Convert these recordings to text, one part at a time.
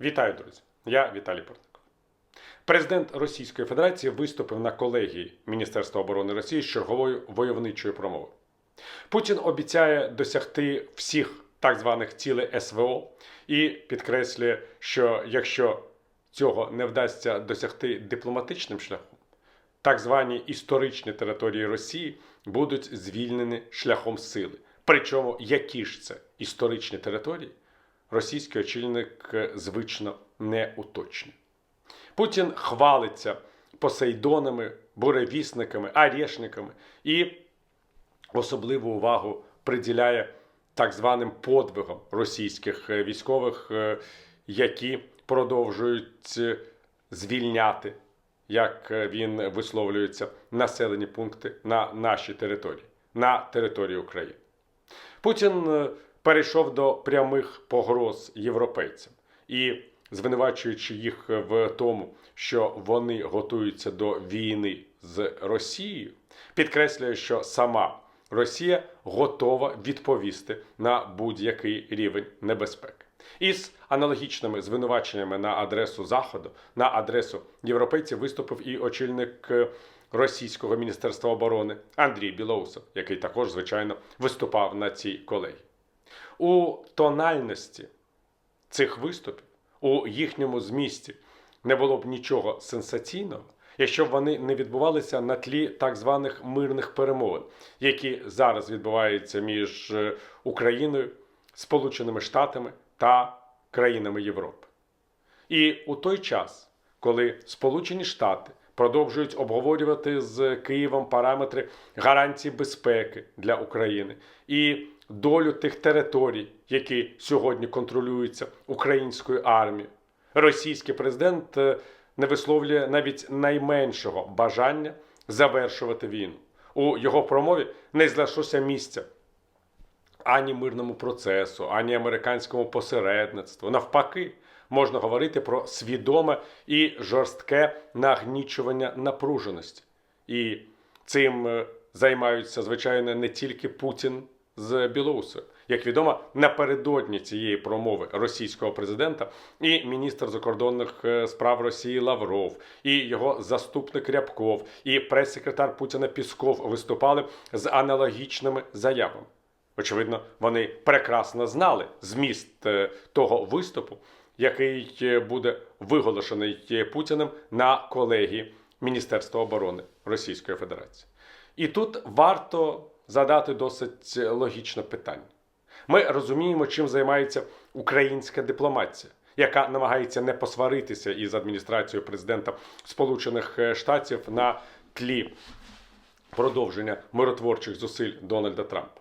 Вітаю, друзі! Я Віталій Портников. Президент Російської Федерації виступив на колегії Міністерства оборони Росії з черговою войовничою промовою. Путін обіцяє досягти всіх так званих цілей СВО і підкреслює, що якщо цього не вдасться досягти дипломатичним шляхом, так звані історичні території Росії будуть звільнені шляхом сили. Причому які ж це історичні території, російський очільник е, звично не уточнює. Путін хвалиться посейдонами, буревісниками, арешниками і особливу увагу приділяє так званим подвигам російських е, військових, е, які продовжують звільняти, як він висловлюється, населені пункти на нашій території, на території України. Путін перейшов до прямих погроз європейцям і, звинувачуючи їх в тому, що вони готуються до війни з Росією, підкреслює, що сама Росія готова відповісти на будь-який рівень небезпеки. Із аналогічними звинуваченнями на адресу Заходу, на адресу європейців виступив і очільник е, російського міністерства оборони Андрій Білоусов, який також, звичайно, виступав на цій колегії. У тональності цих виступів, у їхньому змісті не було б нічого сенсаційного, якщо б вони не відбувалися на тлі так званих мирних перемовин, які зараз відбуваються між е, Україною, Сполученими Штатами та країнами Європи. І у той час, коли Сполучені Штати продовжують обговорювати з Києвом параметри гарантій безпеки для України і долю тих територій, які сьогодні контролюються українською армією, російський президент е, не висловлює навіть найменшого бажання завершувати війну. У його промові не знайшлося місця ані мирному процесу, ані американському посередництву. Навпаки, можна говорити про свідоме і жорстке нагнічування напруженості. І цим е, займаються, звичайно, не тільки Путін з Білорусою. Як відомо, напередодні цієї промови російського президента і міністр закордонних е, справ Росії Лавров, і його заступник Рябков, і прес-секретар Путіна Пісков виступали з аналогічними заявами. Очевидно, вони прекрасно знали зміст е, того виступу, який е, буде виголошений Путіним на колегії Міністерства оборони Російської Федерації. І тут варто задати досить логічне питання. Ми розуміємо, чим займається українська дипломатія, яка намагається не посваритися із адміністрацією президента Сполучених Штатів на тлі продовження миротворчих зусиль Дональда Трампа.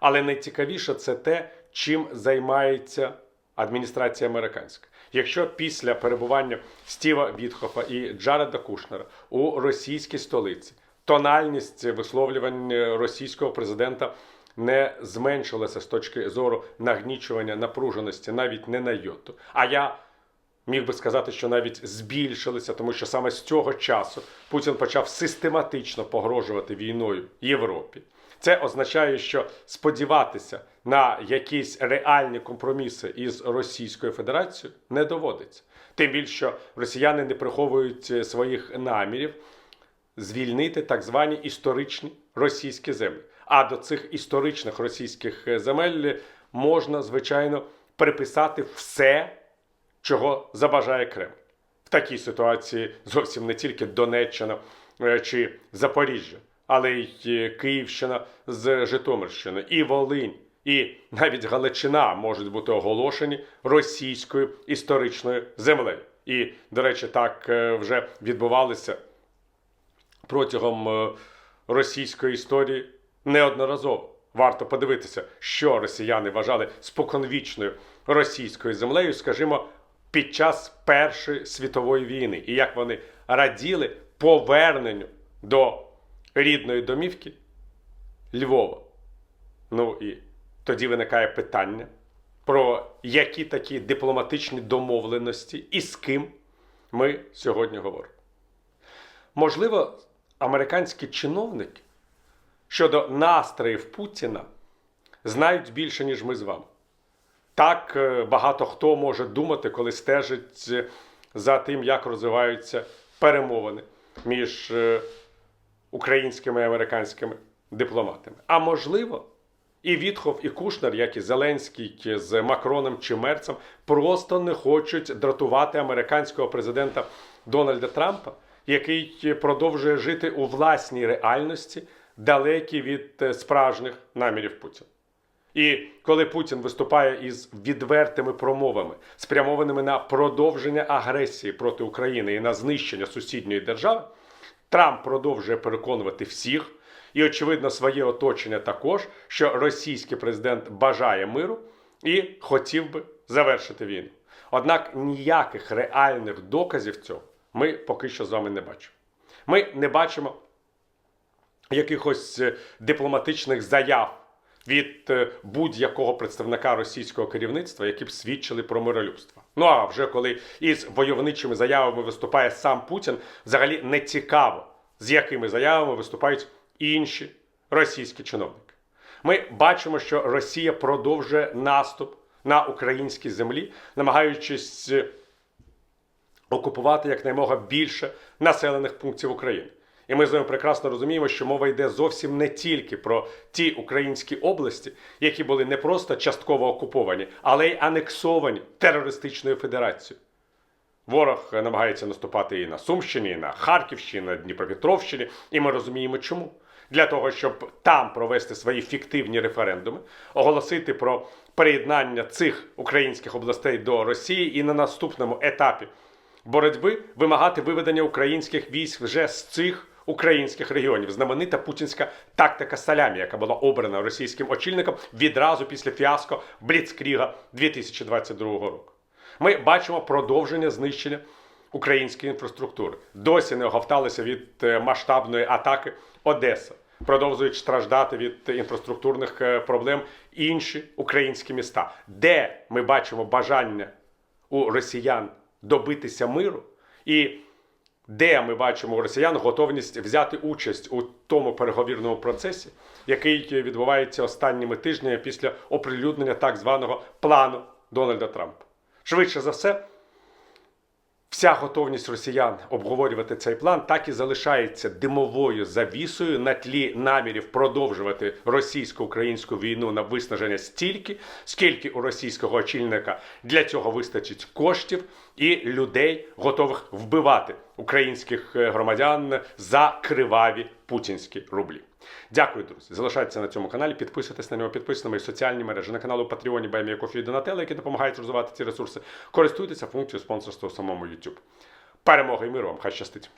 Але найцікавіше це те, чим займається адміністрація американська. Якщо після перебування Стіва Вітхофа і Джареда Кушнера у російській столиці тональність висловлювань російського президента не зменшилася з точки зору нагнічування напруженості навіть не на йоту. А я міг би сказати, що навіть збільшилися, тому що саме з цього часу Путін почав систематично погрожувати війною Європі. Це означає, що сподіватися на якісь реальні компроміси із Російською Федерацією не доводиться. Тим більше, що росіяни не приховують своїх намірів звільнити так звані історичні російські землі. А до цих історичних російських земель можна, звичайно, приписати все, чого забажає Кремль. В такій ситуації зовсім не тільки Донеччина е, чи Запоріжжя, але й Київщина з Житомирщини, і Волинь, і навіть Галичина можуть бути оголошені російською історичною землею. І, до речі, так е, вже відбувалося протягом е, російської історії неодноразово. Варто подивитися, що росіяни вважали споконвічною російською землею, скажімо, під час Першої світової війни, і як вони раділи поверненню до рідної домівки Львова. Ну і тоді виникає питання, про які такі дипломатичні домовленості і з ким ми сьогодні говоримо. Можливо, американські чиновники щодо настроїв Путіна знають більше, ніж ми з вами. Так е, багато хто може думати, коли стежить е, за тим, як розвиваються перемовини між е, українськими і американськими дипломатами. А можливо, і Вітхов, і Кушнер, як і Зеленський з Макроном чи Мерцем, просто не хочуть дратувати американського президента Дональда Трампа, який продовжує жити у власній реальності, далекій від е, справжніх намірів Путіна. І коли Путін виступає із відвертими промовами, спрямованими на продовження агресії проти України і на знищення сусідньої держави, Трамп продовжує переконувати всіх, і, очевидно, своє оточення також, що російський президент бажає миру і хотів би завершити війну. Однак ніяких реальних доказів цього ми поки що з вами не бачимо. Ми не бачимо якихось е, дипломатичних заяв від е, будь-якого представника російського керівництва, які б свідчили про миролюбство. Ну а вже коли із войовничими заявами виступає сам Путін, взагалі не цікаво, з якими заявами виступають інші російські чиновники. Ми бачимо, що Росія продовжує наступ на українській землі, намагаючись е, окупувати якнаймога більше населених пунктів України. І ми з вами прекрасно розуміємо, що мова йде зовсім не тільки про ті українські області, які були не просто частково окуповані, але й анексовані терористичною федерацією. Ворог намагається наступати і на Сумщині, і на Харківщині, і на Дніпропетровщині, і ми розуміємо, чому. Для того, щоб там провести свої фіктивні референдуми, оголосити про приєднання цих українських областей до Росії і на наступному етапі боротьби вимагати виведення українських військ вже з цих українських регіонів. Знаменита путінська тактика салямі, яка була обрана російським очільником відразу після фіаско Бліцкріга 2022 року. Ми бачимо продовження знищення української інфраструктури. Досі не оговталися від е, масштабної атаки Одеса. Продовжують страждати від інфраструктурних е, проблем інші українські міста, де ми бачимо бажання у росіян добитися миру, і де ми бачимо у росіян готовність взяти участь у тому переговірному процесі, який відбувається останніми тижнями після оприлюднення так званого плану Дональда Трампа. Швидше за все, вся готовність росіян обговорювати цей план так і залишається димовою завісою на тлі намірів продовжувати російсько-українську війну на виснаження стільки, скільки у російського очільника для цього вистачить коштів і людей, готових вбивати українських е, громадян за криваві путінські рублі. Дякую, друзі. Залишайтеся на цьому каналі, підписуйтесь на нього, підписуйтесь на мої соціальні мережі, на канал у Патреоні Баймія Кофі і Донателла, які допомагають розвивати ці ресурси. Користуйтеся функцією спонсорства у самому YouTube. Перемоги і миру вам! Хай щастить!